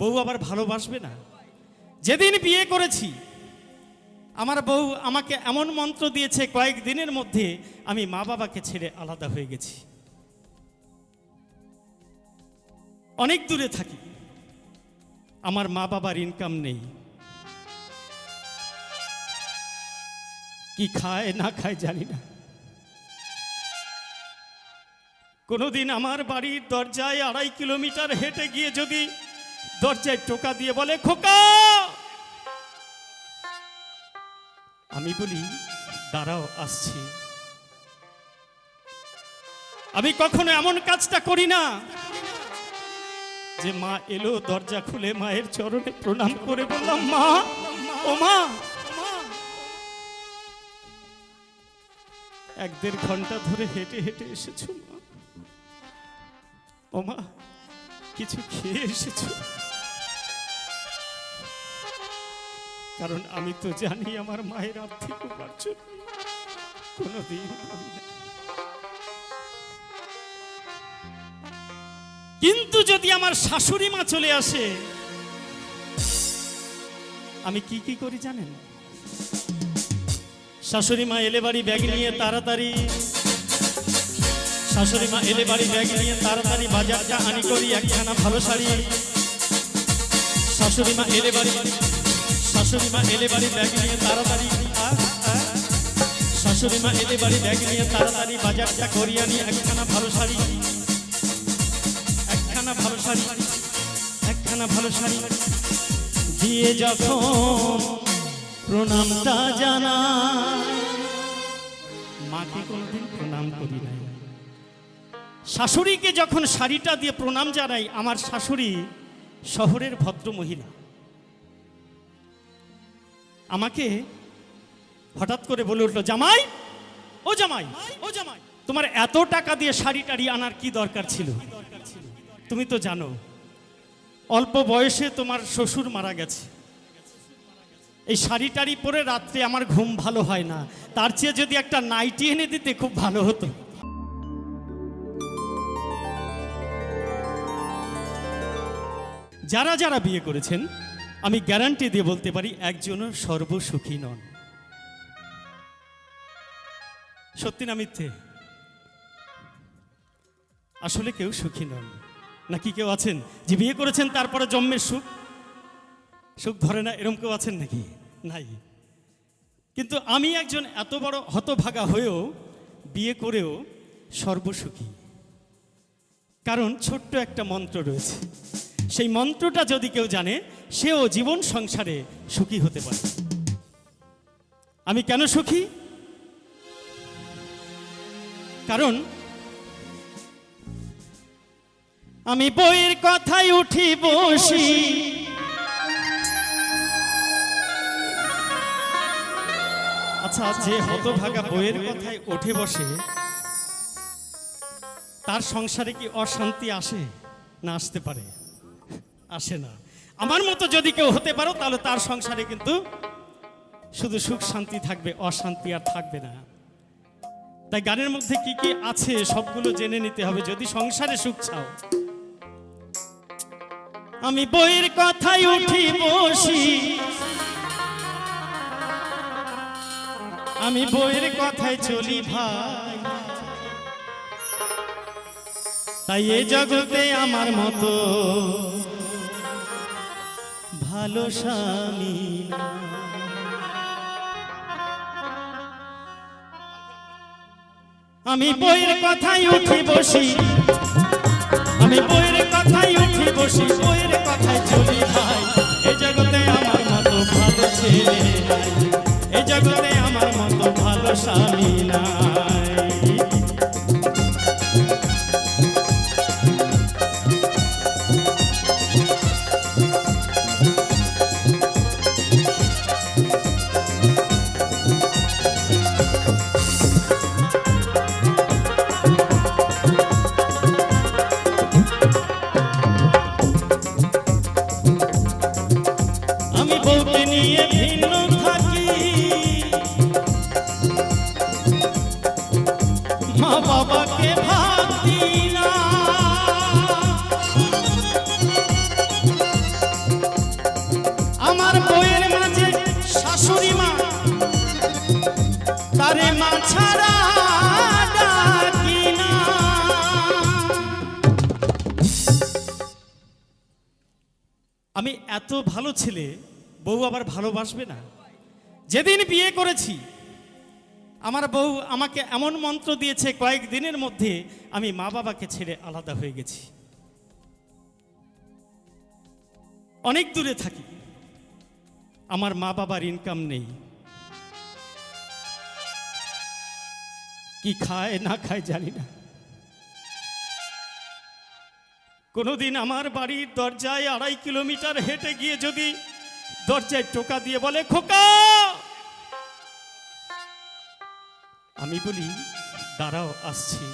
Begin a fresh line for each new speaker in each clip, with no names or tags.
বউ আবার ভালোবাসবে না। যেদিন বিয়ে করেছি, আমার বউ আমাকে এমন মন্ত্র দিয়েছে, কয়েক দিনের মধ্যে আমি মা বাবাকে ছেড়ে আলাদা হয়ে গেছি। অনেক দূরে থাকি, আমার মা বাবার ইনকাম নেই। কি খায়, না খায় জানি না। কোনোদিন আমার বাড়ির দরজায় আড়াই কিলোমিটার হেঁটে গিয়ে যদি দরজায় টোকা দিয়ে বলে, খোকা! আমি বলি, দাঁড়াও, আসছি। আমি কখনো এমন কাজটা করি না যে মা এলো দরজা খুলে মায়ের চরণে প্রণাম করে বললাম, মা, ও মা! এক দেড় ঘণ্টা ধরে হেঁটে হেঁটে এসেছ মা। ও মা, কিছু খেয়ে এসেছ? কারণ আমি তো জানি আমার মায়ের আর্থিক উপার্জন। কোনোদিন কিন্তু যদি আমার শাশুড়ি মা চলে আসে, আমি কি কি করি জানেন শাশুড়ি মা এলে বাড়ি ব্যাগ নিয়ে তাড়াতাড়ি, শাশুড়ি মা এলে বাড়ি ব্যাগ নিয়ে তাড়াতাড়ি বাজারটা আনি করি, একখানা ভালো শাড়ি শাশুড়ি মা এলে বাড়ি শাশুড়ি মা এলে বাড়ি ব্যাগ নিয়ে তাড়াতাড়ি। শাশুড়ি মা এলে বাড়ি ব্যাগ নিয়ে তাড়াতাড়ি বাজারটা করি আনি একখানা ভালো শাড়ি। একখানা ভালো শাড়ি, একখানা ভালো শাড়ি। দিয়ে যখন প্রণামটা জানা মাকে কোনোদিন প্রণাম করি নাই? শাশুড়িকে যখন শাড়িটা দিয়ে প্রণাম জানাই, আমার শাশুড়ি শহরের ভদ্র মহিলা আমাকে হঠাৎ করে বলে উঠল, জামাই, ও জামাই ও জামাই, তোমার এত টাকা দিয়ে শাড়ি টাড়ি আনার কি দরকার ছিল? তুমি তো জানো, অল্প বয়সে তোমার শ্বশুর মারা গেছে। এই শাড়ি টাড়ি পরে রাত্রে আমার ঘুম ভালো হয় না। তার চেয়ে যদি একটা নাইটি এনে দিতে খুব ভালো হতো। যারা যারা বিয়ে করেছেন আমি গ্যারান্টি দিয়ে বলতে পারি একজনও সর্বসুখী নন। সত্যি না মিথ্যে? আসলে কেউ সুখী নন। নাকি কেউ আছেন? যে বিয়ে করেছেন, তারপরে জন্মের সুখ? সুখ ধরে না, এরম কেউ আছেন নাকি? নাই। কিন্তু আমি একজন এত বড় হতভাগা হয়েও বিয়ে করেও সর্বসুখী। কারণ ছোট্ট একটা মন্ত্র রয়েছে। সেই মন্ত্রটা যদি কেউ জানে, সেও জীবন সংসারে সুখী হতে পারে। আমি কেন সুখী? কারণ আমি বইয়ের কথায় উঠি বসি। আচ্ছা যে হতভাগা বইয়ের কথায় উঠে বসে, তার সংসারে কি অশান্তি আসে না আসতে পারে? আসে না। আমার মতো যদি কেউ হতে পারো, তাহলে তার সংসারে কিন্তু শুধু সুখ, শান্তি থাকবে, অশান্তি আর থাকবে না। তাই গানের মধ্যে কি কি আছে, সবগুলো জেনে নিতে হবে। যদি সংসারে সুখ চাও। আমি বইয়ের কথায় উঠি বসি। আমি বইয়ের কথায় চলি ভাই। তাই এ জগতে আমার মতো ভালো স্বামী আমি বইয়ের কথাই উঠি বসি। আমি বইয়ের কথাই উঠি বসি। বইয়ের কথাই চলি ভাই। এ জগতে আমার মতো ভালো ছেলে। আমি এত ভালো ছেলে, বউ আবার ভালোবাসবে না। যেদিন বিয়ে করেছি, আমার বউ আমাকে এমন মন্ত্র দিয়েছে, কয়েক দিনের মধ্যে আমি মা বাবাকে ছেড়ে আলাদা হয়ে গেছি। অনেক দূরে থাকি, আমার মা বাবার ইনকাম নেই। কি খায়, না খায় জানি না। কোনোদিন আমার বাড়ির দরজায় আড়াই কিলোমিটার হেঁটে গিয়ে যদি দরজায় টোকা দিয়ে বলে, খোকা! আমি বলি, দাঁড়াও, আসছি।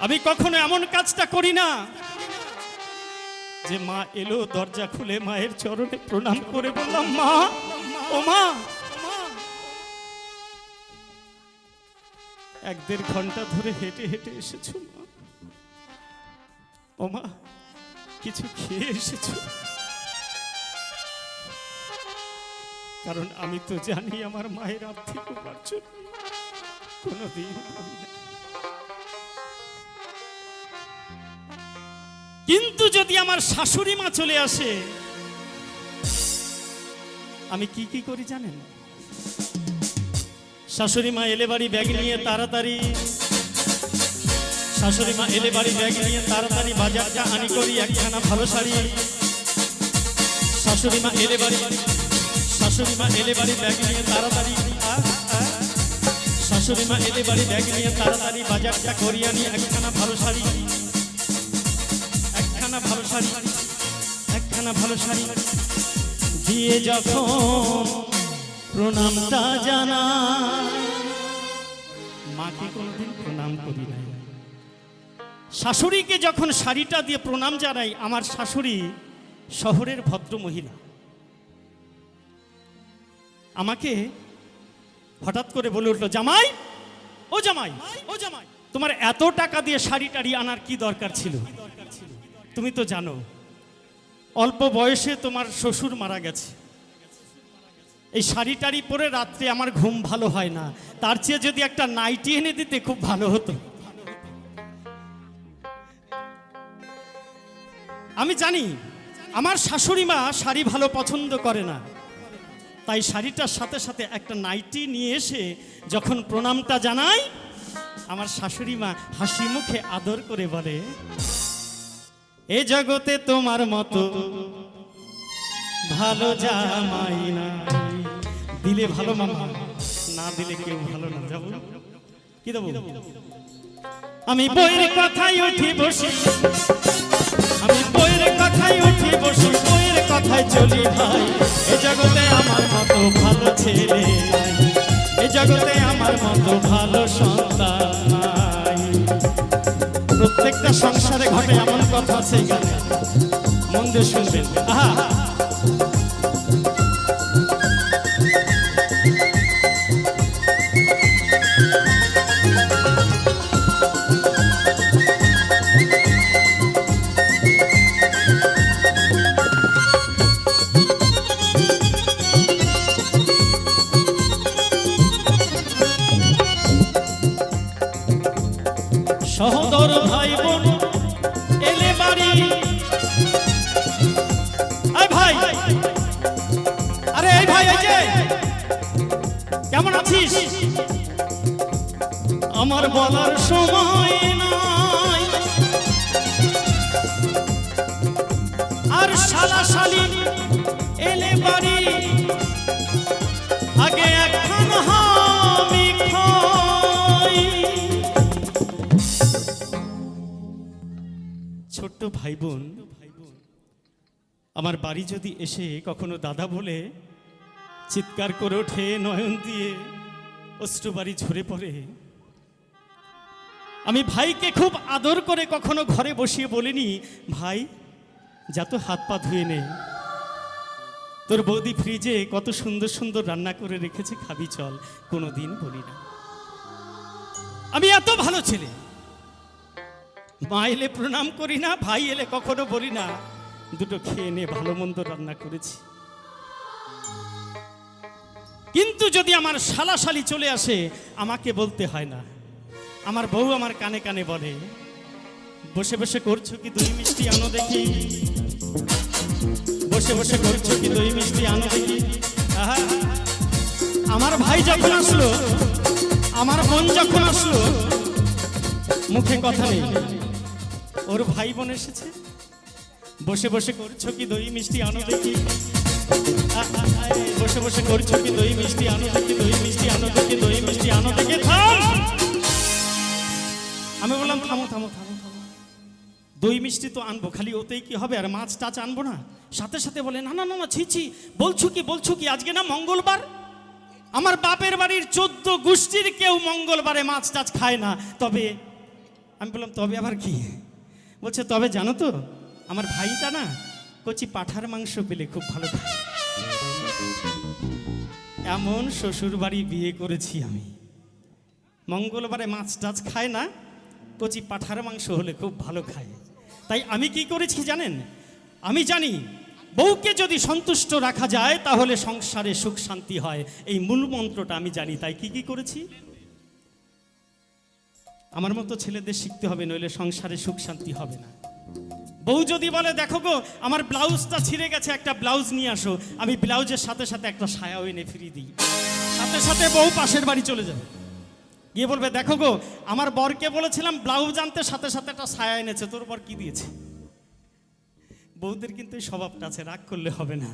আমি কখনো এমন কাজটা করি না যে মা এলো দরজা খুলে মায়ের চরণে প্রণাম করে বললাম, মা, ও মা এক দেড় ঘণ্টা ধরে হেঁটে হেঁটে এসেছ মা। ও মা, কিছু খেয়ে এসেছ? কারণ আমি তো জানি আমার মায়ের আর্থিক উপার্জন। কোনোদিন কিন্তু যদি আমার শাশুড়ি মা চলে আসে, আমি কি কি করি জানেন? শাশুড়ি মা এলে বাড়ি ব্যাগ নিয়ে তাড়াতাড়ি। শাশুড়ি মা এলে বাড়ি ব্যাগ নিয়ে তাড়াতাড়ি বাজারটা আনি করি, একখানা ভালো শাড়ি। শাশুড়ি মা এলে বাড়ি শাশুড়ি মা এলে বাড়ি ব্যাগ নিয়ে তাড়াতাড়ি। শাশুড়ি মা এলে বাড়ি ব্যাগ নিয়ে তাড়াতাড়ি বাজারটা করি আনি, একখানা ভালো শাড়ি। একখানা ভালো শাড়ি। একখানা ভালো শাড়ি। দিয়ে যখন প্রণামটা জানা মাকে কোনোদিন প্রণাম করি নাই? শাশুড়িকে যখন শাড়িটা দিয়ে প্রণাম জানাই, আমার শাশুড়ি শহরের ভদ্র মহিলা আমাকে হঠাৎ করে বলে উঠল, জামাই, ও জামাই ও জামাই, তোমার এত টাকা দিয়ে শাড়ি টাড়ি আনার কি দরকার ছিল? তুমি তো জানো, অল্প বয়সে তোমার শ্বশুর মারা গেছে। এই শাড়ি টাড়ি পরে রাত্রে আমার ঘুম ভালো হয় না। তার চেয়ে যদি একটা নাইটি এনে দিতে খুব ভালো হতো। আমি জানি, আমার শাশুড়ি মা শাড়ি ভালো পছন্দ করে না। তাই শাড়িটার সাথে সাথে একটা নাইটি নিয়ে এসে যখন প্রণামটা জানাই, আমার শাশুড়ি মা হাসি মুখে আদর করে বলে, এ জগতে তোমার মতো ভালো জামাই না। দিলে ভালো মামা। না দিলে কেউ ভালো না। যাব? কি দেবো? আমি বইয়ের কথাই উঠি বসি। আমি বইয়ের কথাই উঠি বসি। বইয়ের কথাই চলি ভাই। এ জগতে আমার মতো ভালো ছেলে এ জগতে আমার মতো ভালো সন্তান প্রত্যেকটা সংসারে ঘটে এমন কথা আছে গানে। মন দিয়ে শুনবেন। আহা। সহদর ভাই বোন এলে বাড়ি। ভাই, আরে এই ভাই যে, কেমন আছিস? আমার বলার সময় নাই। আর শালা শালি ভাই বোন আমার বাড়ি যদি এসে কখনো দাদা বলে চিৎকার করে ওঠে, নয়ন দিয়ে অষ্টবাড়ি ঝরে পড়ে, আমি ভাইকে খুব আদর করে কখনো ঘরে বসিয়ে বলিনি, ভাই, যা তো হাত পা ধুয়ে নে। তোর বৌদি ফ্রিজে কত সুন্দর সুন্দর রান্না করে রেখেছে, খাবি চল কোনো দিন বলি না। আমি এত ভালো ছেলে মা এলে প্রণাম করি না, ভাই এলে কখনো বলি না। দুটো খেয়ে নে ভালো মন্দ রান্না করেছি। কিন্তু যদি আমার শালাশালি চলে আসে, আমাকে বলতে হয় না। আমার বউ আমার কানে কানে বলে, বসে বসে করছ কি দই মিষ্টি আনো দেখি? বসে বসে করছ কি দই মিষ্টি আনো দেখি? আমার ভাই যখন আসলো, আমার বোন যখন আসলো, মুখে কথা নেই। ওর ভাই বোন এসেছে। বসে বসে করছ কি দই, মিষ্টি আনো দেখি। বসে বসে করছ কি দই, মিষ্টি আনো দেখি, দই, মিষ্টি আনো দেখি, দই, মিষ্টি আনো দেখি। থাম! আমি বললাম থামো থামো থামো। দই, মিষ্টি তো আনব, খালি ওতেই কি হবে? আর মাছ টাছ আনব না? সাথে সাথে বলে, না না না না, ছি ছি, বলছো কি বলছো কি, আজকে না মঙ্গলবার? আমার বাপের বাড়ির চোদ্দ গোষ্ঠীর কেউ মঙ্গলবারে মাছ টাছ খায় না। তবে আমি বললাম, তবে আবার কি? বলছে, তবে জানো তো, আমার ভাইটা না কচি পাঠার মাংস পেলে খুব ভালো খায়। এমন শ্বশুর বাড়ি বিয়ে করেছি আমি। মঙ্গলবারে মাছ টাছ খায় না, কচি পাঠার মাংস হলে খুব ভালো খায়। তাই আমি কি করেছি জানেন? আমি জানি, বউকে যদি সন্তুষ্ট রাখা যায় তাহলে সংসারে সুখ শান্তি হয়। এই মূল মন্ত্রটা আমি জানি, তাই কি কি করেছি? আমার মতো ছেলেদের শিখতে হবে, নইলে সংসারে সুখ শান্তি হবে না। বউ যদি বলে, দেখো গো, আমার ব্লাউজটা ছিঁড়ে গেছে, একটা ব্লাউজ নিয়ে আসো। আমি ব্লাউজের সাথে সাথে একটা সায়াও এনে ফিরিয়ে দিই। সাথে সাথে বউ পাশের বাড়ি চলে যাবে। গিয়ে বলবে, দেখো গো, আমার বরকে বলেছিলাম ব্লাউজ আনতে, সাথে সাথে একটা সায়া এনেছে, তোর বর কি দিয়েছে? বউদের কিন্তু এই স্বভাবটা আছে, রাগ করলে হবে না।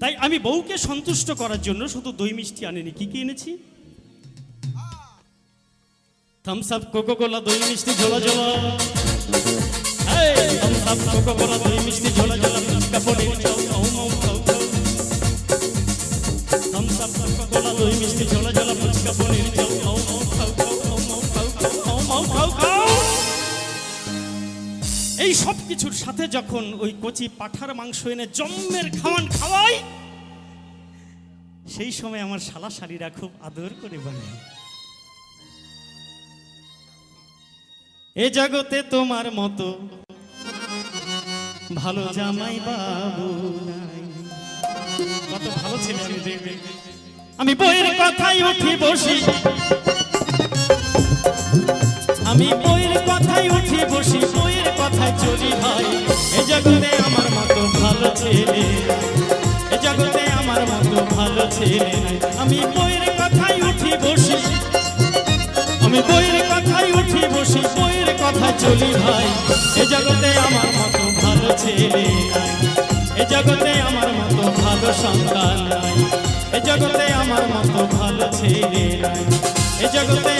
তাই আমি বউকে সন্তুষ্ট করার জন্য শুধু দই মিষ্টি আনিনি। কি কি এনেছি? থামস আপ কোকো কোলা দই মিষ্টি, ঝোলা ঝোলা। থামস আপ কোকো কোলা দই মিষ্টি, ঝোলা ঝোলা, ফুচকা, পনির চাও খাও মাও খাও খাও থামস আপ কোকো কোলা দই মিষ্টি, ঝোলা ঝোলা, ফুচকা, পনির চাও খাও মাও খাও খাও খাও মাও খাও খাও খাও মাও খাও খাও এই সব কিছুর সাথে যখন ওই কচি পাঠার মাংস এনে জম্মের খাওয়ান খাওয়াই, সেই সময় আমার শালা শালিরা খুব আদর করে বলে এ জগতে তোমার মতো ভালো জামাই বাবু কত ভালো ছেলে আমি আমি বইয়ের কথাই উঠি বসি। আমি বইয়ের কথাই উঠি বসি, বইয়ের কথাই চলি ভাই। এ জগতে আমার মতো ভালো ছেলে এ জগতে আমার মতো ভালো ছেলে আমি বইয়ের কথাই উঠি বসি। আমি বইয়ের চলি ভাই, এ জগতে আমার মতো ভালো ছেলে এ জগতে আমার মতো ভালো সন্তান এ জগতে আমার মতো ভালো ছেলে এ জগতে